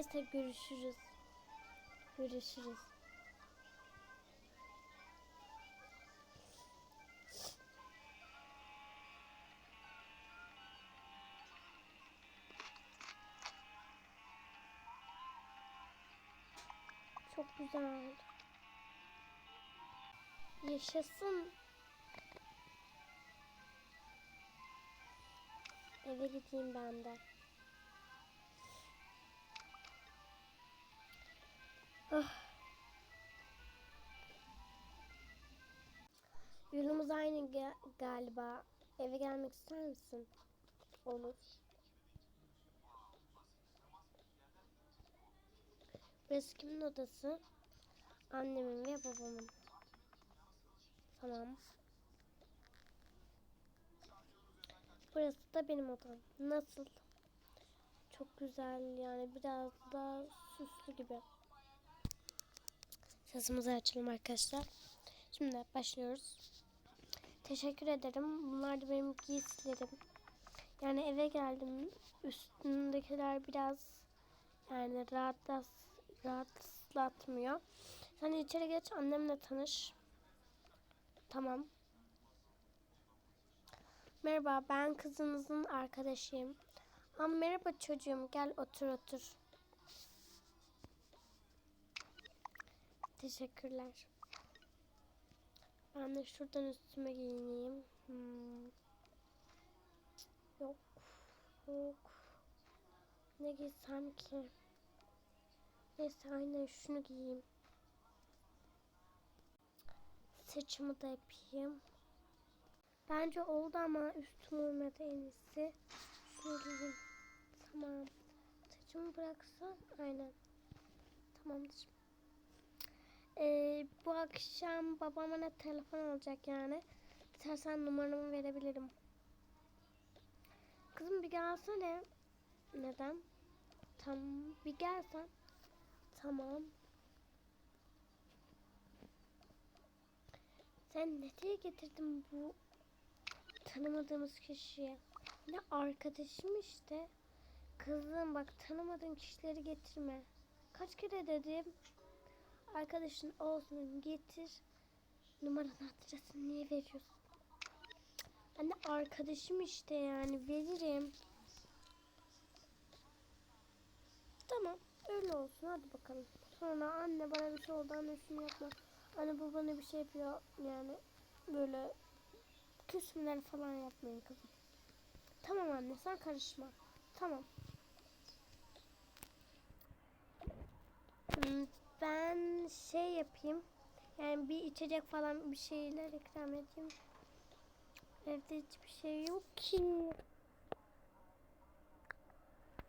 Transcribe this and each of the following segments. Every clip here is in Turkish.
Neyse görüşürüz. Görüşürüz. Çok güzel. Yaşasın. Eve gideyim ben de. Ah. Yolumuz aynı ga- galiba. Eve gelmek ister misin? Olur. Burası kimin odası? Annemin ve babamın. Tamam. Burası da benim odam. Nasıl? Çok güzel yani biraz daha süslü gibi. Sesimizi açalım arkadaşlar. Şimdi başlıyoruz. Teşekkür ederim. Bunlar da benim giysilerim. Yani eve geldim. Üstündekiler biraz yani rahatlas, rahatlatmıyor. Sen içeri geç annemle tanış. Tamam. Merhaba ben kızınızın arkadaşıyım. Ha, merhaba çocuğum gel otur otur. Teşekkürler. Ben de şuradan üstüme giyineyim. Hmm. Yok. Yok. Ne giysem ki? Neyse aynen şunu giyeyim. Saçımı da yapayım. Bence oldu ama üstüm olmadı en iyisi. Şunu giyeyim. Tamam. Saçımı bıraksam aynen. Tamamdır. Ee, bu akşam babam bana telefon alacak yani. İstersen numaramı verebilirim. Kızım bir gelsene. Neden? Tamam. Bir gelsen. Tamam. Sen nereye getirdin bu tanımadığımız kişiyi? Ne arkadaşım işte. Kızım bak tanımadığın kişileri getirme. Kaç kere dedim. Arkadaşın olsun getir. Numaranı adresini niye veriyorsun? Anne arkadaşım işte yani veririm. Tamam öyle olsun hadi bakalım. Sonra anne bana bir şey oldu anne şunu yapma. Anne bu bana bir şey yapıyor yani böyle küsümler falan yapmayın kızım. Tamam anne sen karışma. Tamam. Ben şey yapayım. Yani bir içecek falan bir şeyler ikram edeyim. Evde hiçbir şey yok ki.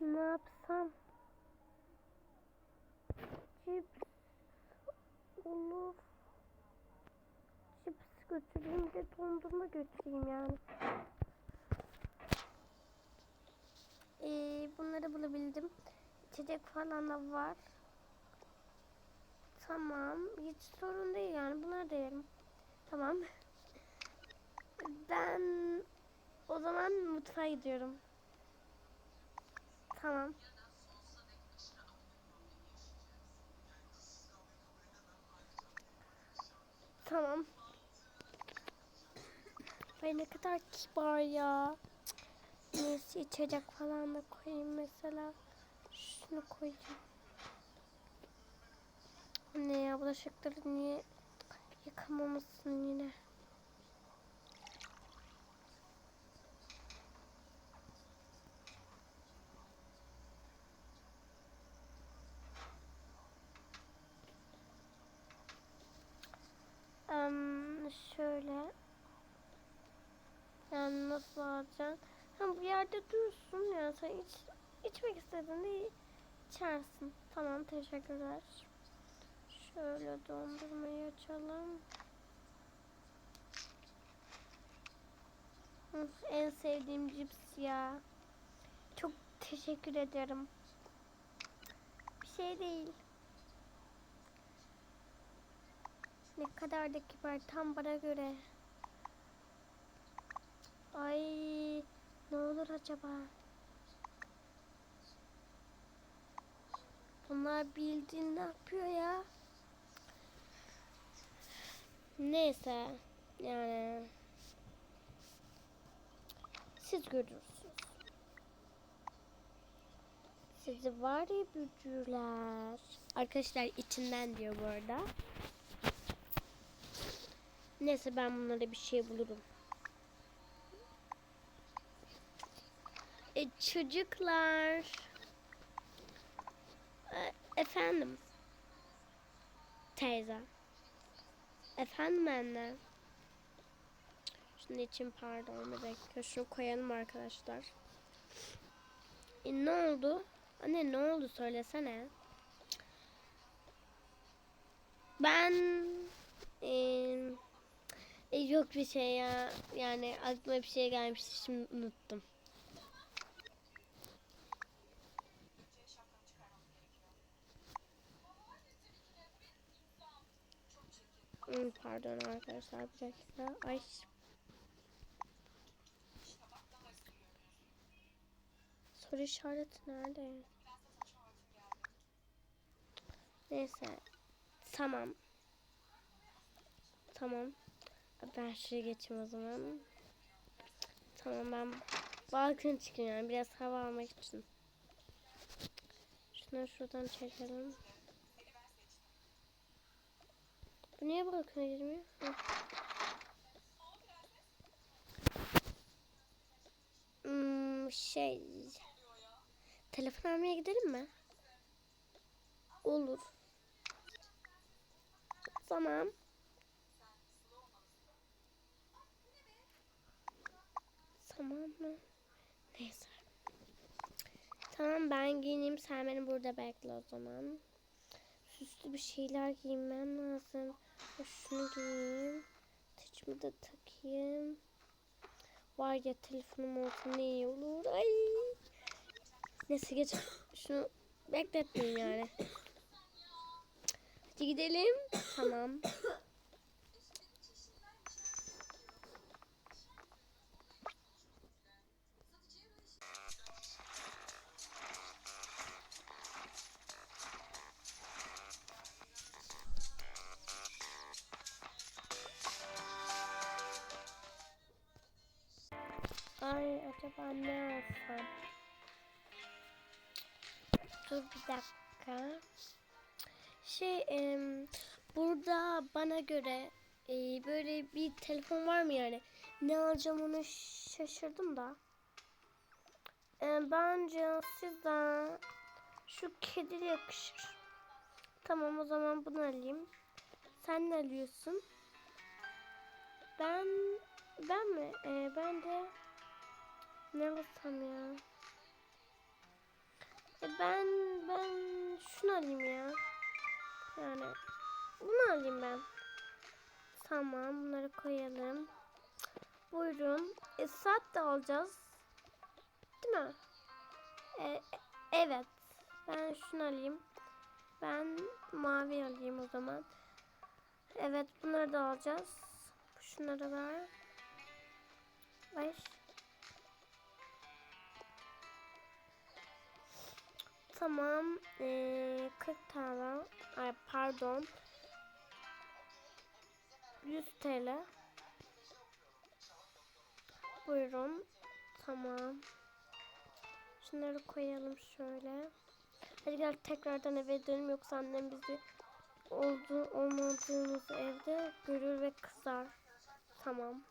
Ne yapsam? Cips olur. Cips götüreyim de dondurma götüreyim yani. Ee, bunları bulabildim. İçecek falan da var. Tamam. Hiç sorun değil yani. Bunları da yerim. Tamam. Ben o zaman mutfağa gidiyorum. Tamam. Tamam. Ay ne kadar kibar ya. Neyse içecek falan da koyayım mesela. Şunu koyayım. Ne ya bulaşıkları niye yıkamamışsın yine? Em, şöyle. Yani nasıl alacaksın? Ha, bu yerde dursun yani sen iç, içmek istediğinde içersin. Tamam teşekkürler. Şöyle dondurmayı açalım. En sevdiğim cips ya. Çok teşekkür ederim. Bir şey değil. Ne kadar da kibar tam bana göre. Ay ne olur acaba? Bunlar bildiğin ne yapıyor ya? Neyse. Yani. Siz görürsünüz. Sizi var ya bücürler. Arkadaşlar içinden diyor bu arada. Neyse ben bunlara bir şey bulurum. E, çocuklar. E, efendim. Teyze. Efendim anne. Şunun için pardon bir dakika. Şunu koyalım arkadaşlar. E, ne oldu? Anne ne oldu söylesene. Ben e, e, yok bir şey ya. Yani aklıma bir şey gelmişti şimdi unuttum. Pardon arkadaşlar bir dakika. Ay. Soru işareti nerede? Neyse. Tamam. Tamam. Ben şuraya geçeyim o zaman. Tamam ben balkona çıkıyorum biraz hava almak için. Şunları şuradan çekelim. Bu niye balkona girmiyor? Hmm, şey... Telefon almaya gidelim mi? Olur. Tamam. Tamam mı? Neyse. Tamam ben giyineyim sen beni burada bekle o zaman. Süslü bir şeyler giymem lazım. Şunu giyeyim. Taçımı da takayım. Var ya telefonum olsa ne iyi olur. Ay. Neyse geç. Şunu bekletmeyeyim yani. Hadi gidelim. Tamam. Ay acaba ne alsam? Dur bir dakika. Şey em, burada bana göre e, böyle bir telefon var mı yani? Ne alacağım onu şaşırdım da. E, bence sizden şu kedi yakışır. Tamam o zaman bunu alayım. Sen ne alıyorsun? Ben ben mi? E, ben de ne alsam ya? E ben ben şunu alayım ya. Yani bunu alayım ben. Tamam bunları koyalım. Buyurun. E, saat de alacağız. Değil mi? E, evet. Ben şunu alayım. Ben mavi alayım o zaman. Evet bunları da alacağız. Şunları ver. Ver. Tamam. Ee, 40 tane. Ay pardon. 100 TL. Buyurun. Tamam. Şunları koyalım şöyle. Hadi gel tekrardan eve dönelim yoksa annem bizi oldu olmadığımız evde görür ve kızar. Tamam.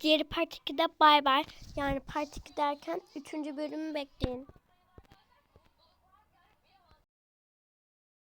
Diğeri part 2'de bay bay. Yani part 2 derken 3. bölümü bekleyin.